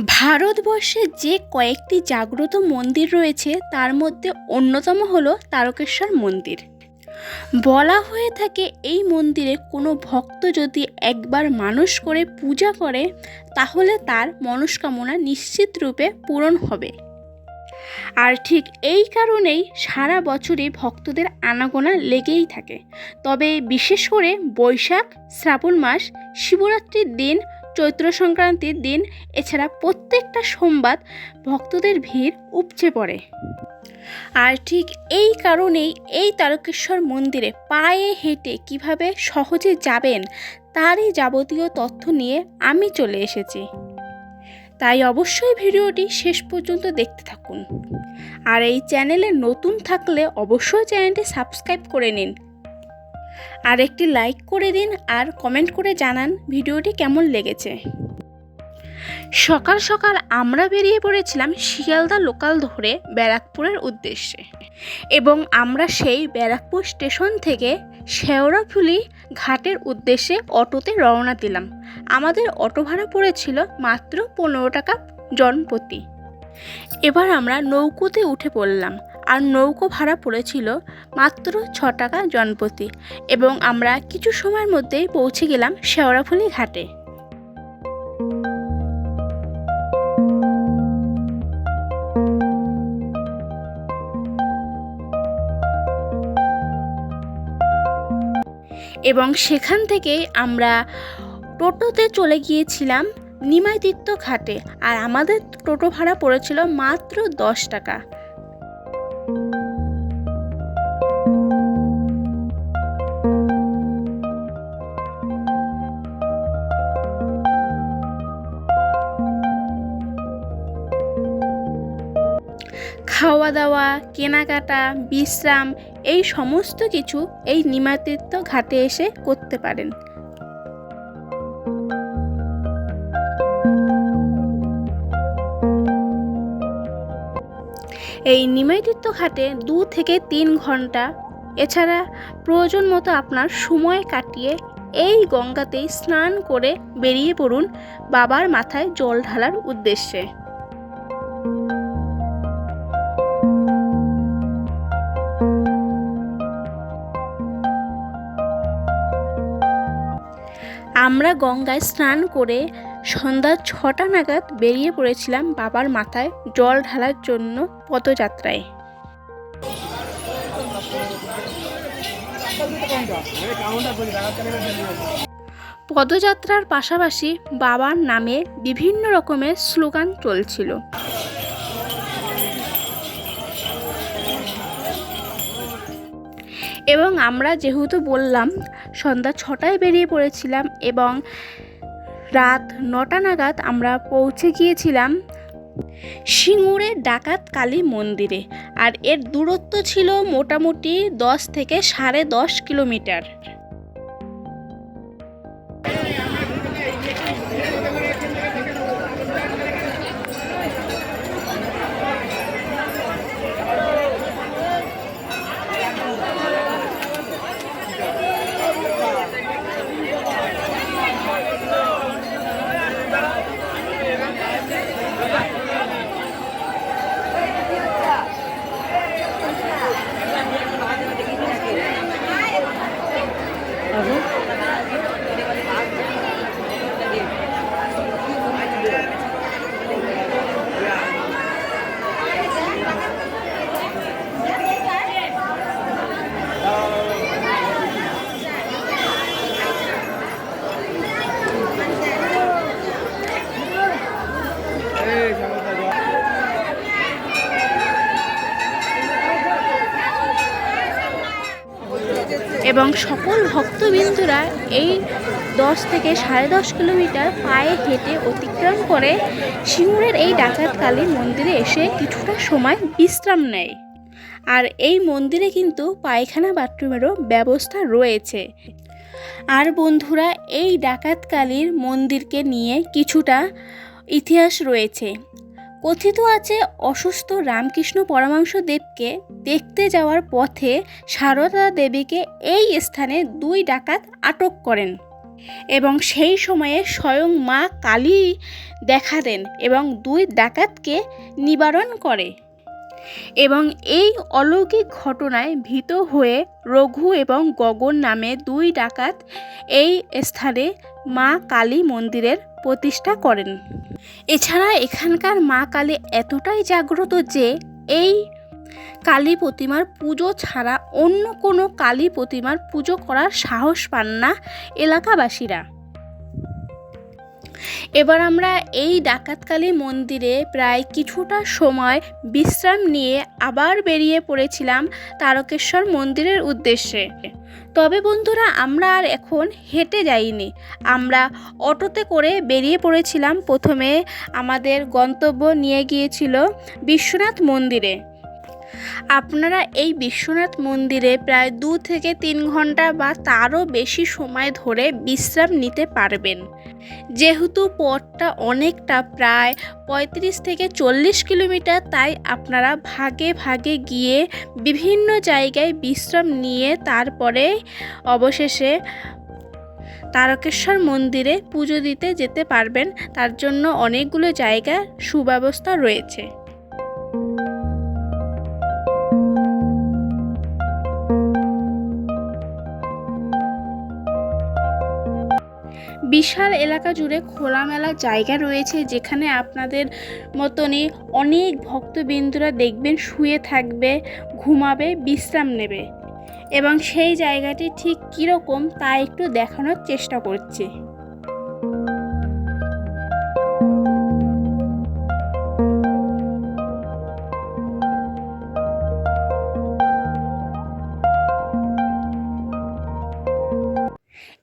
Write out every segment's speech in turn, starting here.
ভারতবর্ষে যে কয়েকটি জাগ্রত মন্দির রয়েছে, তার মধ্যে অন্যতম হল তারকেশ্বর মন্দির। বলা হয়ে থাকে এই মন্দিরে কোনো ভক্ত যদি একবার মানুষ করে পূজা করে, তাহলে তার মনস্কামনা নিশ্চিত রূপে পূরণ হবে। আর ঠিক এই কারণেই সারা বছরই ভক্তদের আনাগোনা লেগেই থাকে। তবে বিশেষ করে বৈশাখ, শ্রাবণ মাস, শিবরাত্রির দিন চৈত্র সংক্রান্তির দিন, এছাড়া প্রত্যেকটা সোমবার ভক্তদের ভিড় উপচে পড়ে। আর ঠিক এই কারণেই এই তারকেশ্বর মন্দিরে পায়ে হেঁটে কীভাবে সহজে যাবেন, তারই যাবতীয় তথ্য নিয়ে আমি চলে এসেছি। তাই অবশ্যই ভিডিওটি শেষ পর্যন্ত দেখতে থাকুন। আর এই চ্যানেলে নতুন থাকলে অবশ্যই চ্যানেলটি সাবস্ক্রাইব করে নিন। আর একটি লাইক করে দিন আর কমেন্ট করে জানান ভিডিওটি কেমন লেগেছে। সকাল সকাল আমরা বেরিয়ে পড়েছিলাম শিয়ালদা লোকাল ধরে ব্যারাকপুরের উদ্দেশ্যে এবং আমরা সেই ব্যারাকপুর স্টেশন থেকে শেওড়াফুলি ঘাটের উদ্দেশ্যে অটোতে রওনা দিলাম। আমাদের অটো ভাড়া পড়েছিল মাত্র পনেরো টাকা জনপ্রতি। এবার আমরা নৌকোতে উঠে পড়লাম। আর নৌকো ভাড়া পড়েছিল মাত্র ছ টাকা জনপ্রতি এবং আমরা কিছু সময়ের মধ্যেই পৌঁছে গেলাম শেওড়াফুলি ঘাটে। এবং সেখান থেকে আমরা টোটোতে চলে গিয়েছিলাম নিমাইতীর্থ ঘাটে। আর আমাদের টোটো ভাড়া পড়েছিল মাত্র দশ টাকা। খাওয়া দাওয়া কেনাকাটা, বিশ্রাম, এই সমস্ত কিছু এই নিমাতৃত্ব ঘাটে এসে করতে পারেন। এই নিমাইতীর্থ ঘাটে দু থেকে তিন ঘণ্টা। এছাড়া প্রয়োজন মতো আপনার সময় কাটিয়ে এই গঙ্গাতেই স্নান করে বেরিয়ে পড়ুন বাবার মাথায় জল ঢালার উদ্দেশ্যে। আমরা গঙ্গায় স্নান করে সন্ধ্যা ছটা নাগাদ বেরিয়ে পড়েছিলাম বাবার মাথায় জল ঢালার জন্য পদযাত্রায়। পদযাত্রার পাশাপাশি বাবার নামে বিভিন্ন রকমের স্লোগান চলছিল। এবং আমরা যেহেতু বললাম, সন্ধ্যা ছটায় বেরিয়ে পড়েছিলাম এবং রাত নটা নাগাদ আমরা পৌঁছে গিয়েছিলাম সিঙ্গুরের ডাকাত কালী মন্দিরে। আর এর দূরত্ব ছিল মোটামুটি দশ থেকে সাড়ে দশ কিলোমিটার। এবং সকল ভক্তবিন্দুরা এই দশ থেকে সাড়ে দশ কিলোমিটার পায়ে হেঁটে অতিক্রম করে সিঙ্গুরের এই ডাকাতকালী মন্দিরে এসে কিছুটা সময় বিশ্রাম নেয়। আর এই মন্দিরে কিন্তু পায়খানা, বাথরুমেরও ব্যবস্থা রয়েছে। আর বন্ধুরা, এই ডাকাতকালীর মন্দিরকে নিয়ে কিছুটা ইতিহাস রয়েছে। কথিত আছে, অসুস্থ রামকৃষ্ণ পরমাংশ দেবকে দেখতে যাওয়ার পথে সারদা দেবীকে এই স্থানে দুই ডাকাত আটক করেন এবং সেই সময়ে স্বয়ং মা কালী দেখা দেন এবং দুই ডাকাতকে নিবারণ করে এবং এই অলৌকিক ঘটনায় ভীত হয়ে রঘু এবং গগন নামে দুই ডাকাত এই স্থানে মা কালী মন্দিরের প্রতিষ্ঠা করেন। এছাড়া এখানকার মা কালী এতটাই জাগ্রত যে এই কালী প্রতিমার পুজো ছাড়া অন্য কোনো কালী প্রতিমার পুজো করার সাহস পান না এলাকাবাসীরা। এবার আমরা এই ডাকাতকালী মন্দিরে প্রায় কিছুটা সময় বিশ্রাম নিয়ে আবার বেরিয়ে পড়েছিলাম তারকেশ্বর মন্দিরের উদ্দেশ্যে। তবে বন্ধুরা, আমরা আর এখন হেঁটে যাইনি। আমরা অটোতে করে বেরিয়ে পড়েছিলাম। প্রথমে আমাদের গন্তব্য নিয়ে গিয়েছিল বিশ্বনাথ মন্দিরে। আপনারা এই বিশ্বনাথ মন্দিরে প্রায় দু থেকে তিন ঘণ্টা বা তারও বেশি সময় ধরে বিশ্রাম নিতে পারবেন। যেহেতু পথটা অনেকটা প্রায় পঁয়ত্রিশ থেকে চল্লিশ কিলোমিটার, তাই আপনারা ভাগে ভাগে গিয়ে বিভিন্ন জায়গায় বিশ্রাম নিয়ে তারপরে অবশেষে তারকেশ্বর মন্দিরে পুজো দিতে যেতে পারবেন। তার জন্য অনেকগুলো জায়গা সুব্যবস্থা রয়েছে। বিশাল এলাকা জুড়ে খোলামেলা জায়গা রয়েছে যেখানে আপনাদের মতনই অনেক ভক্তবিন্দুরা দেখবেন শুয়ে থাকবে, ঘুমাবে, বিশ্রাম নেবে। এবং সেই জায়গাটি ঠিক কীরকম তা একটু দেখানোর চেষ্টা করছি।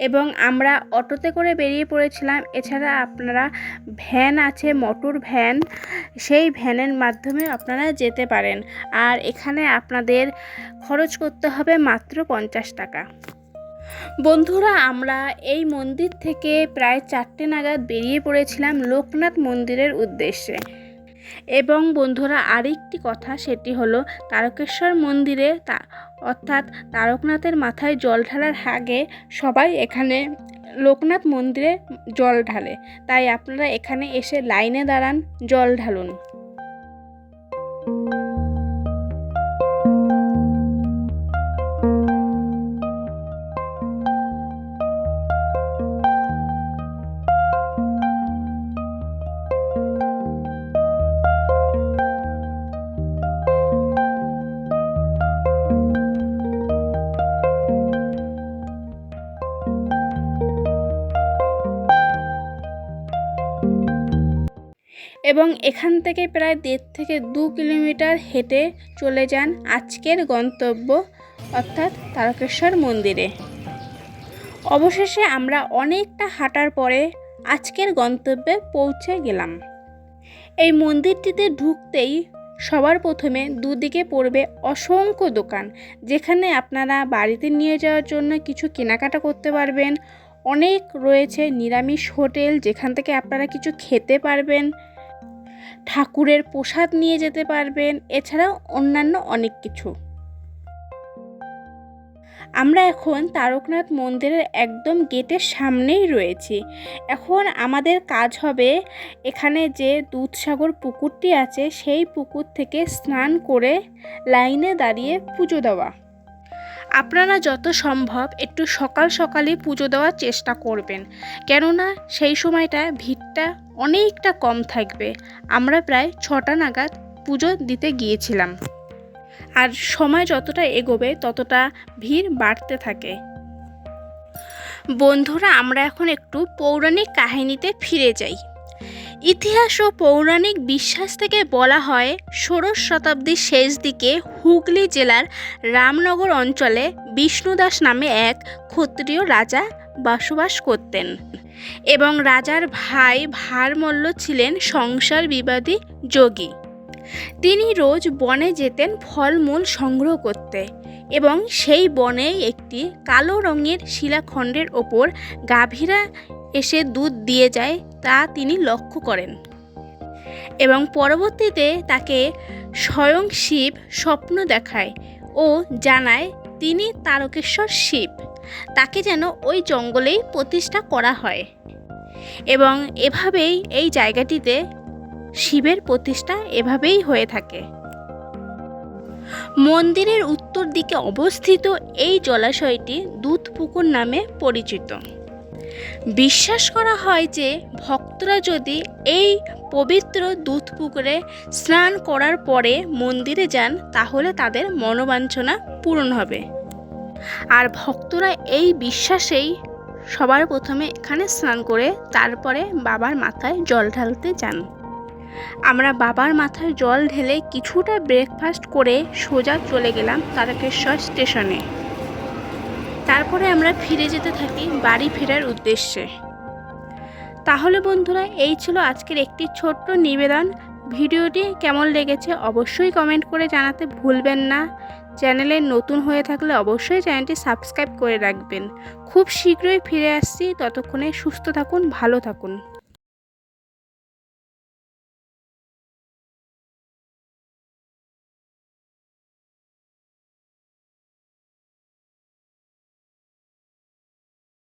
এবং আমরা অটোতে করে বেরিয়ে পড়েছিলাম। এছাড়া আপনারা ভ্যান আছে, মোটর ভ্যান, সেই ভ্যানের মাধ্যমে আপনারা যেতে পারেন। আর এখানে আপনাদের খরচ করতে হবে মাত্র পঞ্চাশ টাকা। বন্ধুরা, আমরা এই মন্দির থেকে প্রায় চারটে নাগাদ বেরিয়ে পড়েছিলাম লোকনাথ মন্দিরের উদ্দেশ্যে। এবং বন্ধুরা আরেকটি কথা, সেটি হলো তারকেশ্বর মন্দিরে তা, অর্থাৎ তারকনাথের মাথায় জল ঢালার আগে সবাই এখানে লোকনাথ মন্দিরে জল ঢালে। তাই আপনারা এখানে এসে লাইনে দাঁড়ান, জল ঢালুন। এবং এখান থেকে প্রায় দেড় থেকে দু কিলোমিটার হেঁটে চলে যান আজকের গন্তব্য, অর্থাৎ তারকেশ্বর মন্দিরে। অবশেষে আমরা অনেকটা হাঁটার পরে আজকের গন্তব্যে পৌঁছে গেলাম। এই মন্দিরটিতে ঢুকতেই সবার প্রথমে দুদিকে পড়বে অসংখ্য দোকান, যেখানে আপনারা বাড়িতে নিয়ে যাওয়ার জন্য কিছু কেনাকাটা করতে পারবেন। অনেক রয়েছে নিরামিষ হোটেল, যেখান থেকে আপনারা কিছু খেতে পারবেন। ঠাকুরের প্রসাদ নিয়ে যেতে পারবেন, এছাড়াও অন্যান্য অনেক কিছু। আমরা এখন তারকনাথ মন্দিরের একদম গেটের সামনেই রয়েছি। এখন আমাদের কাজ হবে এখানে যে দুধসাগর পুকুরটি আছে, সেই পুকুর থেকে স্নান করে লাইনে দাঁড়িয়ে পুজো দেওয়া। আপনারা যত সম্ভব একটু সকাল সকালে পুজো দেওয়ার চেষ্টা করবেন। কেননা সেই সময়টা ভিড়টা অনেকটা কম থাকবে। আমরা প্রায় ছটা নাগাদ পুজো দিতে গিয়েছিলাম। আর সময় যতটা এগোবে, ততটা ভিড় বাড়তে থাকে। বন্ধুরা, আমরা এখন একটু পৌরাণিক কাহিনীতে ফিরে যাই। ইতিহাস ও পৌরাণিক বিশ্বাস থেকে বলা হয়, ষোড়শ শতাব্দীর শেষ দিকে হুগলি জেলার রামনগর অঞ্চলে বিষ্ণুদাস নামে এক ক্ষত্রিয় রাজা বসবাস করতেন এবং রাজার ভাই ভারমল্ল ছিলেন সংসার বিবাদী যোগী। তিনি রোজ বনে যেতেন ফলমূল সংগ্রহ করতে এবং সেই বনে একটি কালো রঙের শিলাখণ্ডের ওপর গাভীরা এসে দুধ দিয়ে যায় তা তিনি লক্ষ্য করেন। এবং পরবর্তীতে তাকে স্বয়ং শিব স্বপ্ন দেখায় ও জানায় তিনি তারকেশ্বর শিব। তাকে যেন ওই জঙ্গলেই প্রতিষ্ঠা করা হয়। এবং এভাবেই এই জায়গাটিতে শিবের প্রতিষ্ঠা এভাবেই হয়ে থাকে। মন্দিরের উত্তর দিকে অবস্থিত এই জলাশয়টি দুধ পুকুর নামে পরিচিত। বিশ্বাস করা হয় যে ভক্তরা যদি এই পবিত্র দুধ পুকুরে স্নান করার পরে মন্দিরে যান, তাহলে তাদের মনোবাঞ্ছনা পূরণ হবে। আর ভক্তরা এই বিশ্বাসেই সবার প্রথমে এখানে স্নান করে তারপরে বাবার মাথায় জল ঢালতে যান। আমরা বাবার মাথায় জল ঢেলে কিছুটা ব্রেকফাস্ট করে সোজা চলে গেলাম তারকেশ্বর স্টেশনে। তারপরে আমরা ফিরে যেতে থাকি বাড়ি ফেরার উদ্দেশ্যে। তাহলে বন্ধুরা, এই ছিল আজকের একটি ছোট্ট নিবেদন। ভিডিওটি কেমন লেগেছে অবশ্যই কমেন্ট করে জানাতে ভুলবেন না। চ্যানেলে নতুন হয়ে থাকলে অবশ্যই চ্যানেলটি সাবস্ক্রাইব করে রাখবেন। খুব শীঘ্রই ফিরে আসছি। ততক্ষণে সুস্থ থাকুন, ভালো থাকুন।